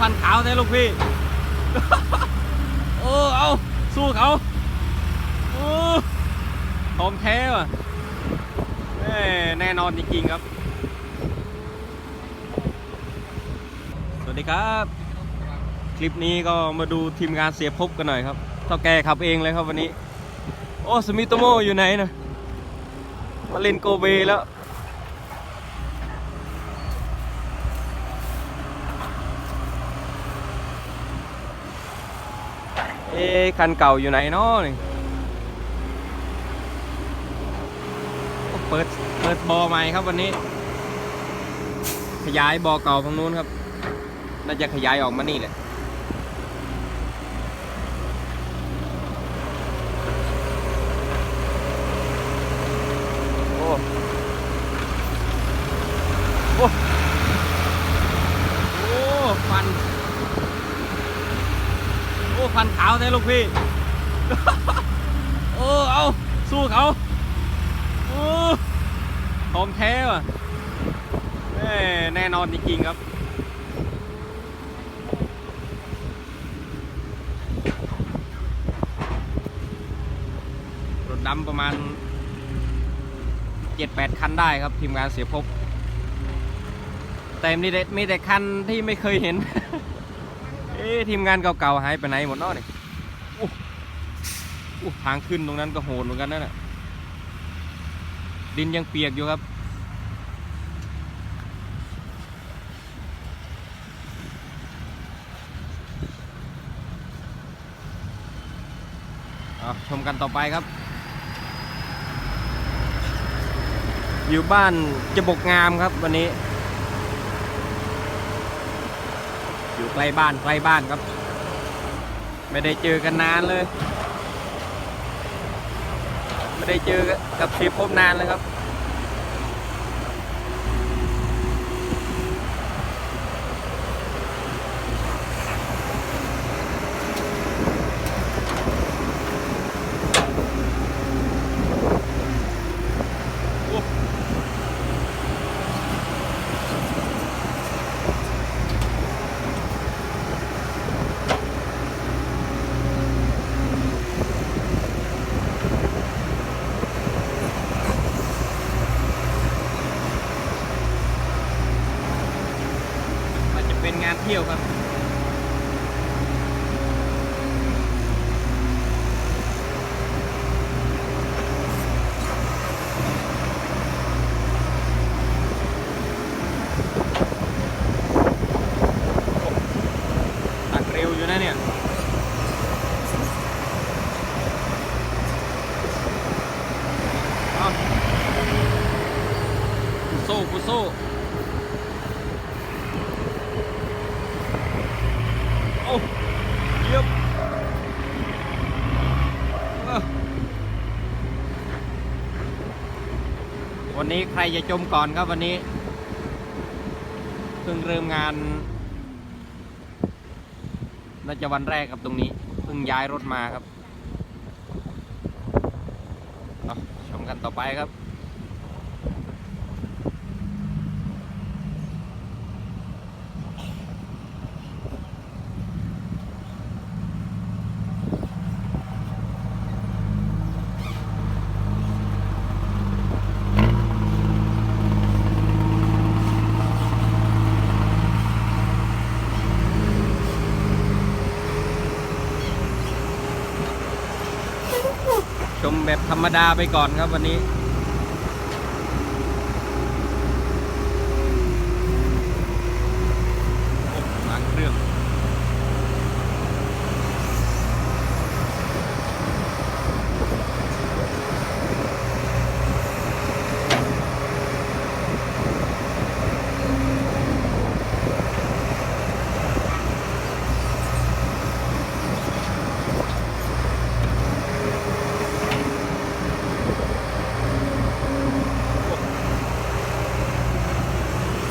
ฟันขาวแท้ลูกพี่ โอ้ เอา สู้เขาโอ้ของแท้ว่ะเอ้ยแน่นอนจริงๆครับ สวัสดีครับ คลิปนี้ก็มาดูทีมงานเสียภพกันหน่อยครับเท่าแกขับเองเลยครับวันนี้ โอ้ สมิโตโมอยู่ไหนนะ มาเล่นโกเบแล้ว เอ๊คันเก่าอยู่ไหนเนาะนี่โอ้เปิดเปิดบอใหม่ครับวันนี้ ขยายบอเก่าฝั่งนู้นครับ น่าจะขยายออกมานี่แหละ โอ้ โอ้ โอ้ ฟัน โอ้ ฟันขาวแท้ลูกพี่โอ้เอาสู้เขาโอ้ของแท้ว่ะเอ้ยแน่นอนจริงๆครับรถดำประมาณ 7-8 คันได้ครับ ทีมงานเสียภพแต่มีแต่มีแต่คันที่ไม่เคยเห็น อ๊ะทีมงานเก่าๆหายไปไหนหมดเนาะนี่ทางขึ้นตรงนั้นก็โหดเหมือนกันนั่นแหละดินยังเปียกอยู่ครับ เอาชมกันต่อไปครับ อยู่บ้านจบกงามครับวันนี้ อยู่ใกล้บ้านใกล้บ้านครับ ไม่ได้เจอกันนานเลย ไม่ได้เจอกับทีพบนานเลยครับ มันจะเป็นงานเที่ยวครับตัดเร็วอยู่นะเนี่ย เอากุโซ่กุโซ่ โอ้เยี่ยมเอ้อ วันนี้ใครจะจมก่อนครับวันนี้เพิ่งเริ่มงานน่าจะวันแรกครับตรงนี้เพิ่งย้ายรถมาครับเอาชมกันต่อไปครับ แบบธรรมดาไปก่อนครับวันนี้ โอ้ล้างเครื่อง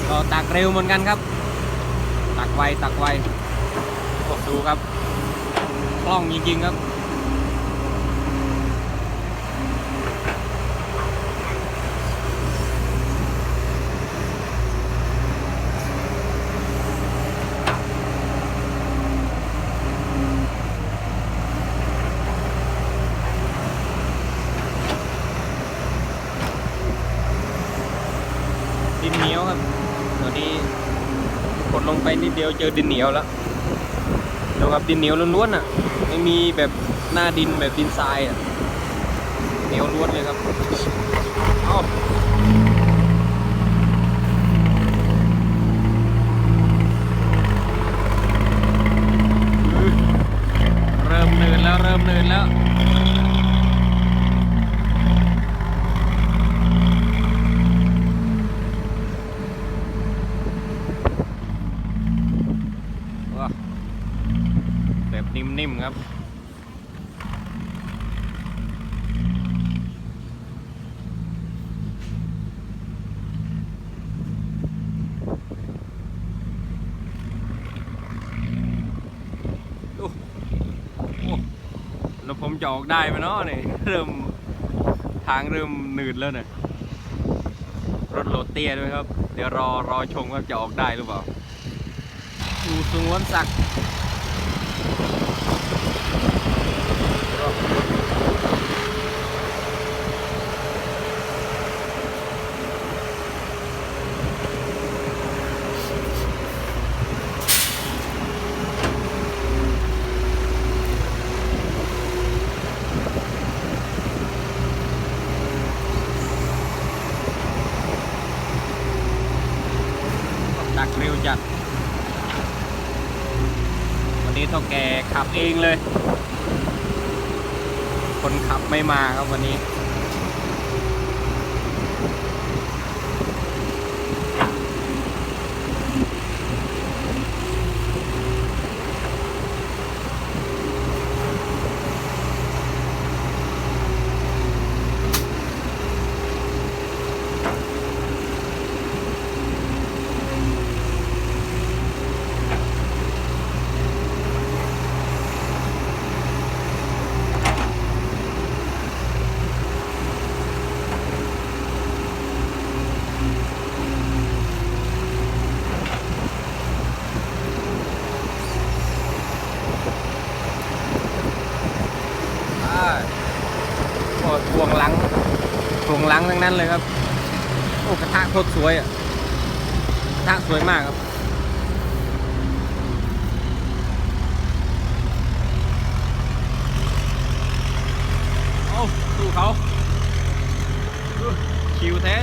ก็ ตักเร็วเหมือนกันครับ ตักไวตักไวดูครับ กล้องจริงๆครับ โกดลงไปนิด เดียวเจอดินเหนียวแล้วดูครับดินเหนียวล้วนๆอะ ไม่มีแบบหน้าดินแบบดินทรายอะ เหนียวล้วนเลยครับเอาเริ่มเนินแล้วเริ่มเนินแล้ว ว้าแบบนิ่มๆ ครับ แล้วผมจะออกได้ไหมเนาะเนี่ยเริ่มทางเริ่มหนืดแล้วเนี่ยรถโหลดเตี้ยด้วยครับ เดี๋ยวรอรอชมว่าจะออกได้หรือเปล่าอู่สงวนศักดิ์ เร็วจัด วันนี้เท่าแกขับเองเลย คนขับไม่มาครับวันนี้ อ่าโอ้พวงหลังพวงหลังทั้งนั้นเลย ครับ โอ้กระทะโคตรสวยอะกระทะสวยมากครับโอ้ดูเขาคิวแท้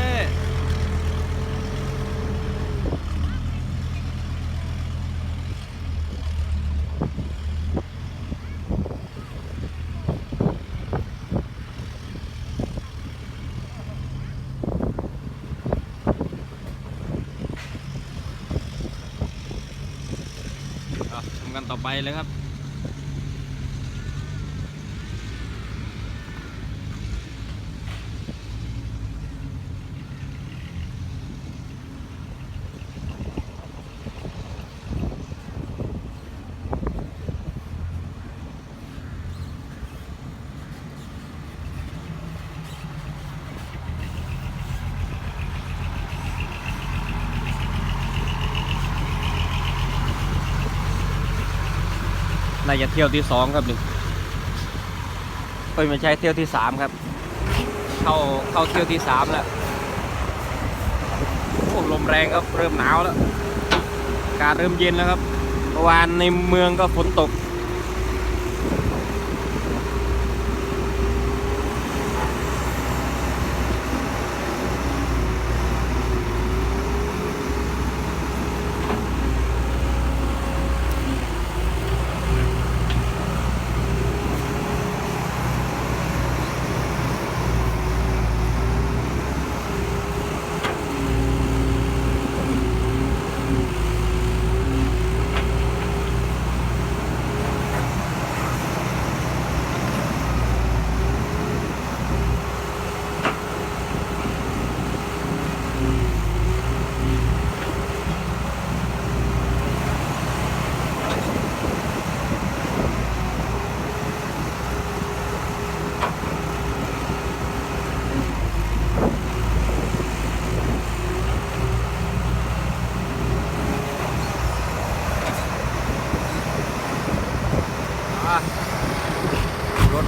อะทำกันต่อไปเลยครับ น่าจะเที่ยวที่สองครับนี่เอ้ยไม่ใช่เที่ยวที่สามครับ เข้าเข้าเที่ยวที่สามแล้วโอ้ลมแรงครับเริ่มหนาวแล้วอากาศเริ่มเย็นแล้วครับเมื่อวานในเมืองก็ฝนตก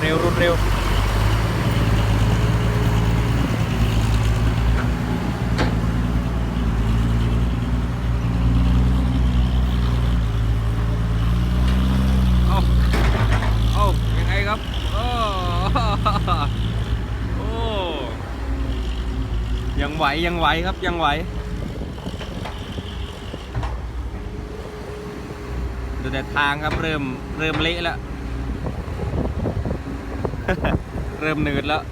ร็วรุดเร็วอาเอายังไงครับโอ้โอ้ยังไหวยังไหวครับยังไหวดูแต่ทางครับเริ่มเริ่มเละแล้ว เริ่มเนืดแล้ว